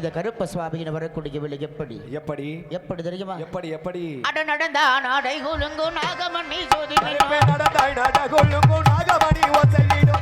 புனித கருப்ப சுவாமியின் வரக்கூடிய விலை எப்படி? எப்படி? எப்படி தெரியுமா? எப்படி எப்படி? அட நடந்தா நாடை குலுங்கும் நாகமணி சோதி நடந்தாய் நடகுலுங்கும் நாகமணி ஒசையிடும்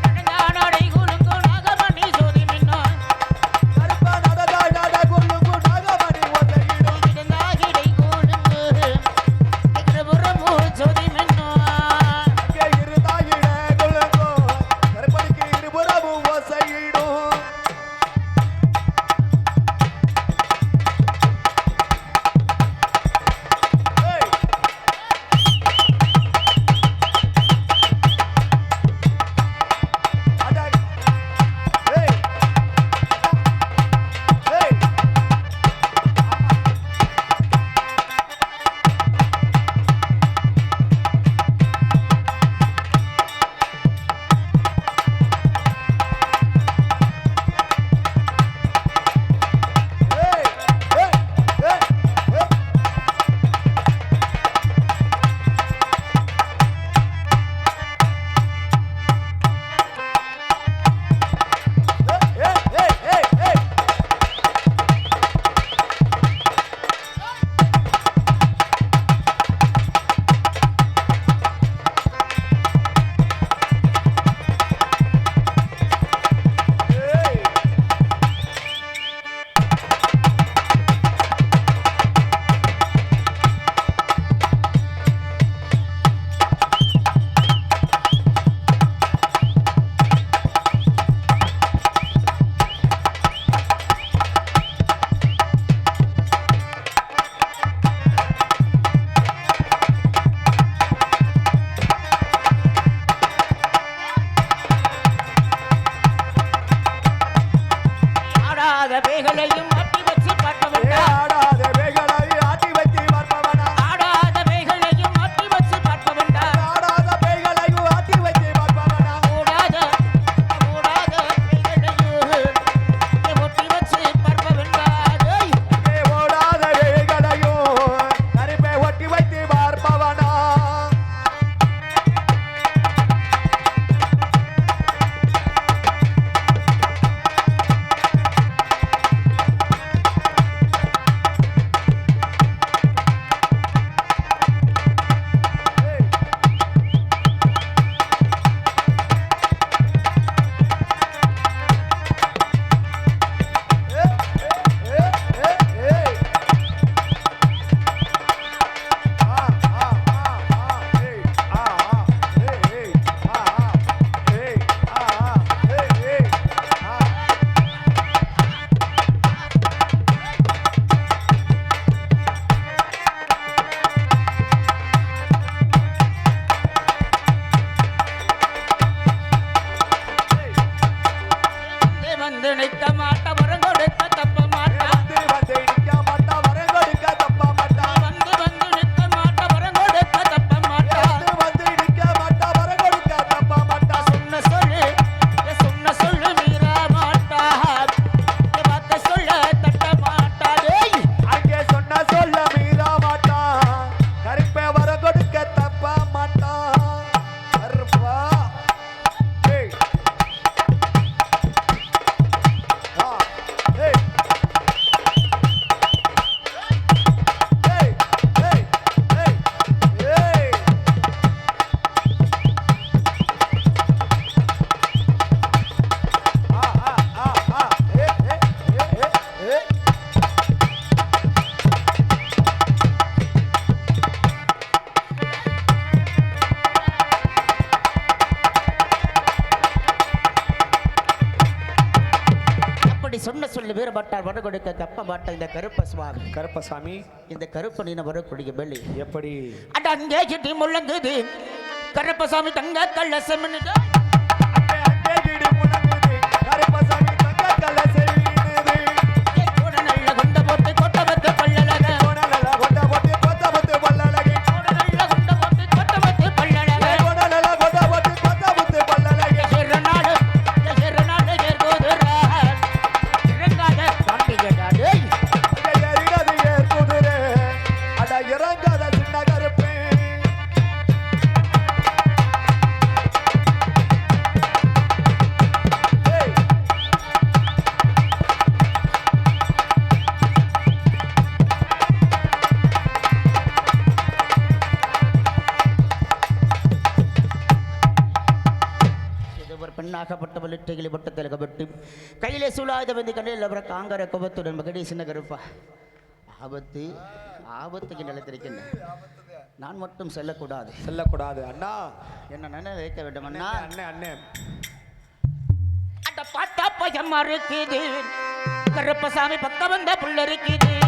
சொன்ன சொல்லு வேறுபட்டால் வர கொடுக்க தப்ப மாட்டேன் இந்த கருப்பசுவாமி கருப்பசாமி இந்த கருப்பன் இன வரக்கூடிய பலி எப்படி? அட அங்கே முழங்குது. கருப்பசாமி தங்க கள்ளசம் மண்ணாகப்பட்டவள் இட்டைகளை பட்ட திலகப்பட்டு கையிலே சூழாயுத வந்து கண்ணில் அவர காங்கர கோபத்துடன் மகடி சின்ன கருப்பா ஆபத்து ஆபத்துக்கு நிலத்திருக்கின்றன நான் மட்டும் செல்லக்கூடாது. செல்லக்கூடாது. அண்ணா. என்ன நினைக்க வேண்டும் அண்ணா? அண்ணே அண்ணே அட பார்த்தா பயம் இருக்குது கருப்பசாமி பக்க வந்த புள்ள இருக்குது